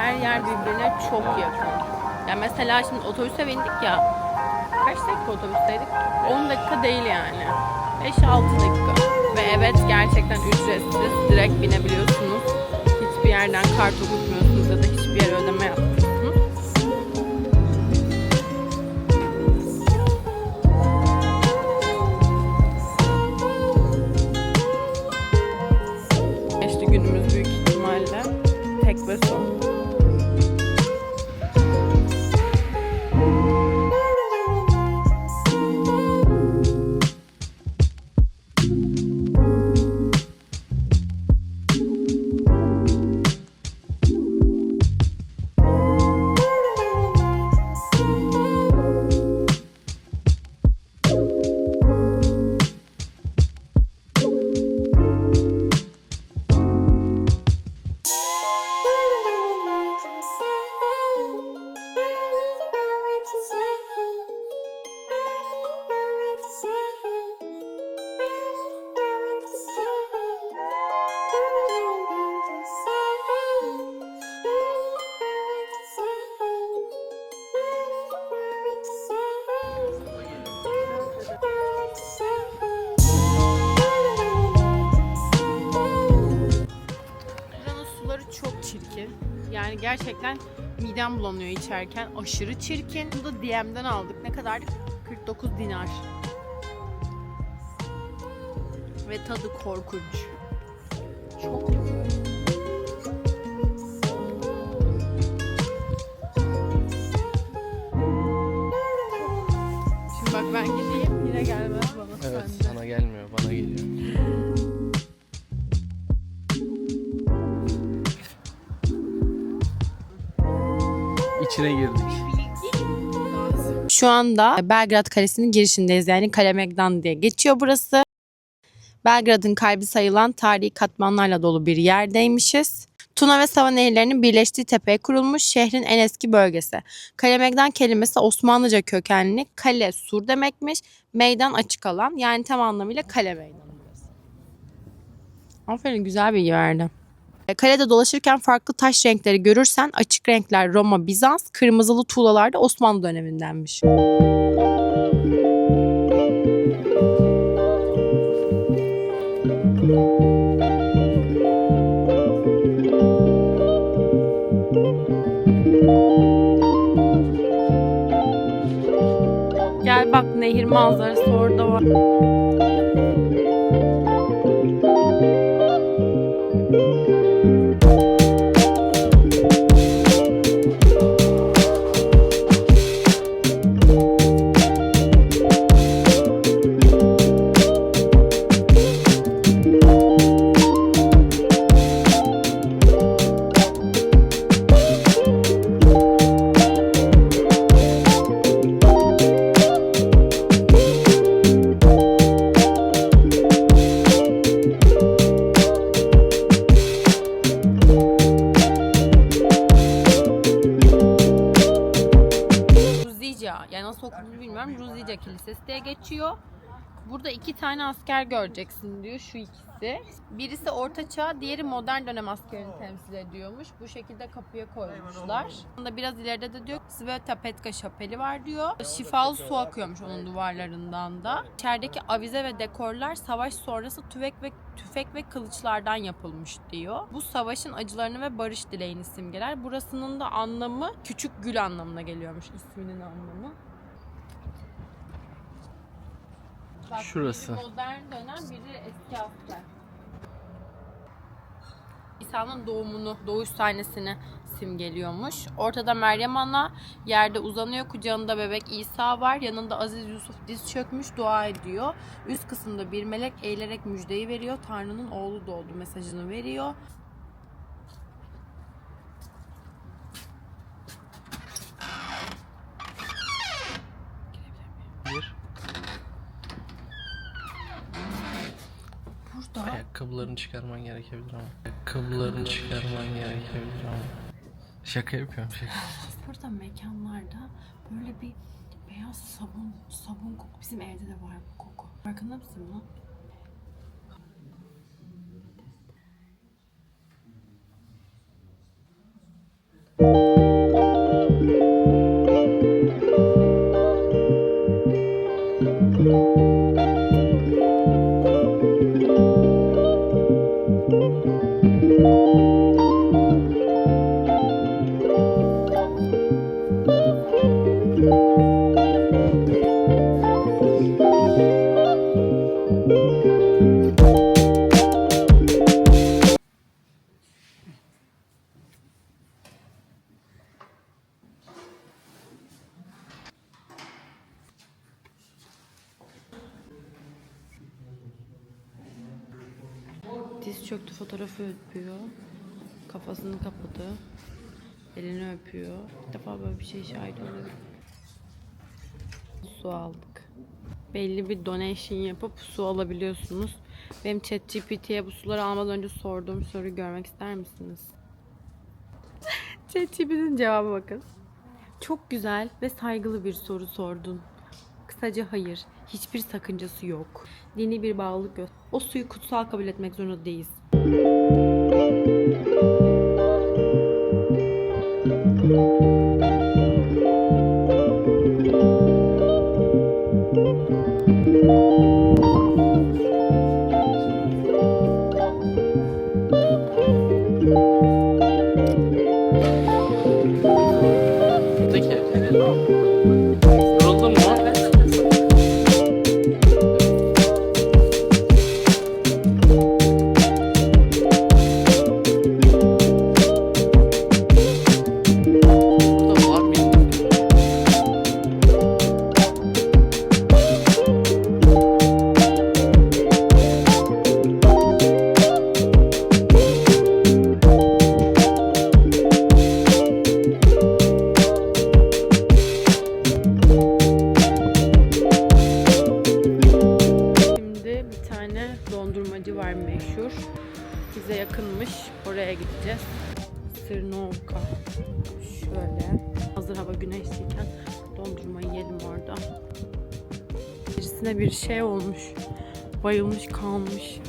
her yer birbirine çok yakın. Ya mesela şimdi otobüse bindik ya. Kaç dakika otobüsteydik? 10 dakika değil yani. 5-6 dakika. Ve evet gerçekten ücretsiz. Direkt binebiliyorsunuz. Hiçbir yerden kart okutmuyorsunuz ya da hiçbir yere ödeme yapmıyorsunuz. Gerçekten midem bulanıyor içerken. Aşırı çirkin. Bunu da DM'den aldık. Ne kadardı? 49 dinar. Ve tadı korkunç. Çok Şimdi İçine girdik. Şu anda Belgrad Kalesi'nin girişindeyiz. Yani Kale Megdan diye geçiyor burası. Belgrad'ın kalbi sayılan tarihi katmanlarla dolu bir yerdeymişiz. Tuna ve Sava nehirlerinin birleştiği tepeye kurulmuş şehrin en eski bölgesi. Kale Megdan kelimesi Osmanlıca kökenli kale sur demekmiş. Meydan açık alan yani tam anlamıyla kale meydanı. Aferin güzel bilgi verdi. E, Kalede dolaşırken farklı taş renkleri görürsen açık renkler Roma, Bizans, kırmızılı tuğlalar da Osmanlı dönemindenmiş. Gel bak nehir manzarası orada var. Nasıl okuduğunu bilmiyorum. Ruzica Kilisesi diye geçiyor. Burada iki tane asker göreceksin diyor şu ikisi. Birisi orta çağ, diğeri modern dönem askerini temsil ediyormuş. Bu şekilde kapıya koymuşlar. Bunda biraz ileride de diyor Sveta Petka şapeli var diyor. Şifalı su akıyormuş onun duvarlarından da. İçerideki avize ve dekorlar savaş sonrası tüfek ve tüfek ve kılıçlardan yapılmış diyor. Bu savaşın acılarını ve barış dileğini simgeler. Burasının da anlamı küçük gül anlamına geliyormuş isminin anlamı. Bak, Şurası. Biri modern dönem, biri eski asker. İsa'nın doğumunu, doğuş sahnesini simgeliyormuş. Ortada Meryem Ana yerde uzanıyor. Kucağında bebek İsa var. Yanında Aziz Yusuf diz çökmüş dua ediyor. Üst kısımda bir melek eğilerek müjdeyi veriyor. Tanrı'nın oğlu doğdu mesajını veriyor. Çıkarman gerekebilir ama. Ayakkabılarını çıkarman gerekebilir ama. Şaka yapıyorum şaka. Burada mekanlarda böyle bir beyaz sabun, sabun koku. Bizim evde de var bu koku. Farkında mısın bunun? Diz çöktü fotoğrafı öpüyor. Kafasını kapadı. Elini öpüyor. İlk defa böyle bir şey şahit oluyorum. Su aldık. Belli bir donation yapıp su alabiliyorsunuz. Benim ChatGPT'ye bu suları almadan önce sorduğum soruyu görmek ister misiniz? ChatGPT'nin cevabı bakın. Çok güzel ve saygılı bir soru sordun. Kısaca hayır. Hiçbir sakıncası yok. Dini bir bağlılık yok. O suyu kutsal kabul etmek zorunda değiliz. Oraya gideceğiz. Sırnovka. Şöyle. Hazır hava güneşliyken dondurma yiyelim orada. Birisine bir şey olmuş. Bayılmış kalmış.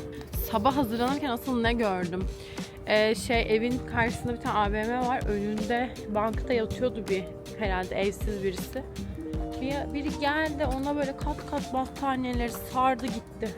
Sabah hazırlanırken asıl ne gördüm? Ee, şey evin karşısında bir tane AVM var. Önünde bankta yatıyordu bir herhalde evsiz birisi. Bir, biri geldi ona böyle kat kat battaniyeleri sardı gitti.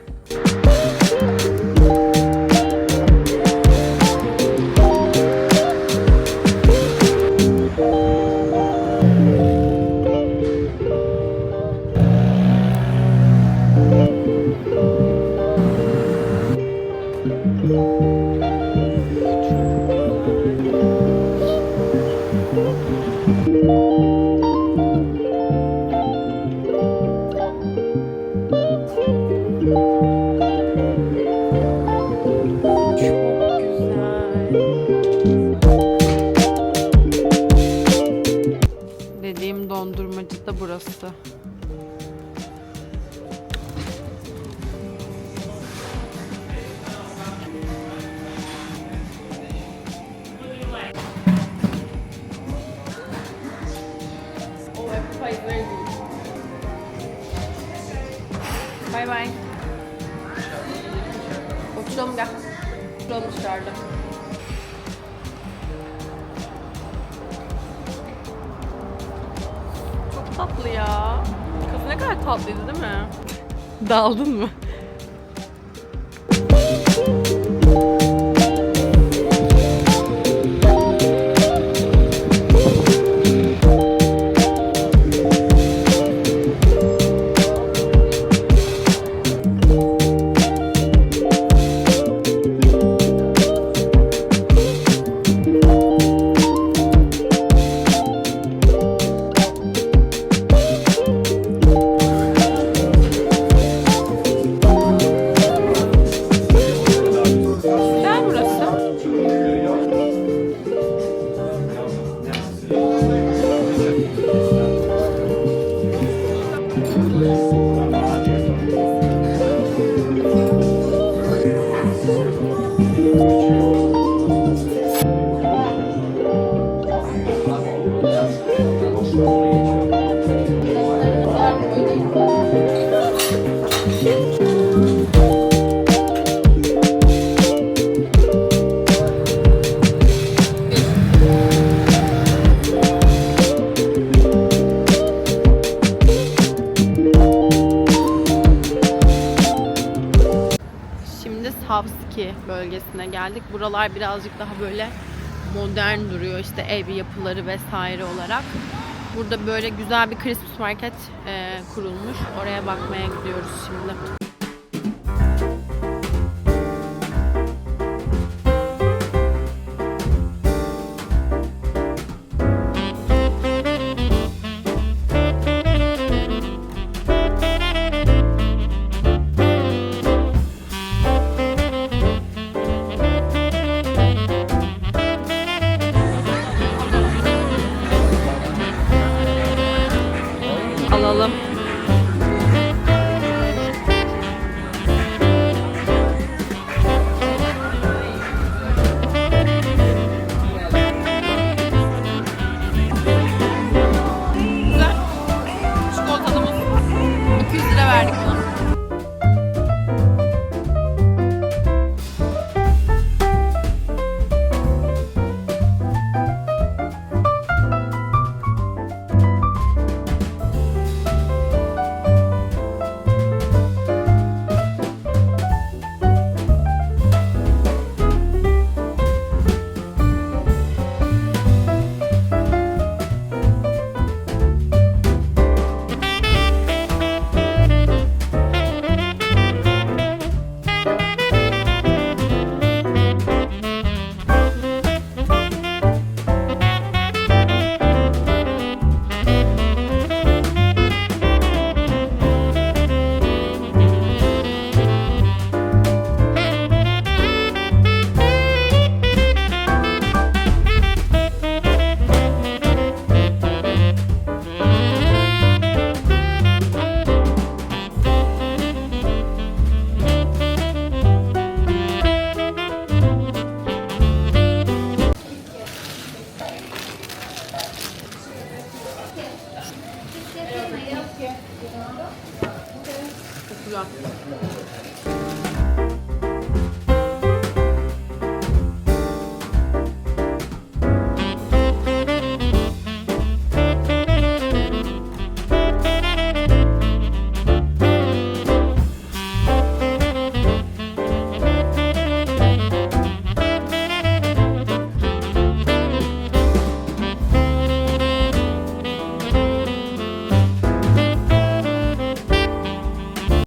Çok Dışarıda. Çok tatlı ya. Kız ne kadar tatlıydı değil mi? Daldın mı? Savski bölgesine geldik. Buralar birazcık daha böyle modern duruyor. İşte ev yapıları vesaire olarak. Burada böyle güzel bir Christmas market e, kurulmuş. Oraya bakmaya gidiyoruz şimdi.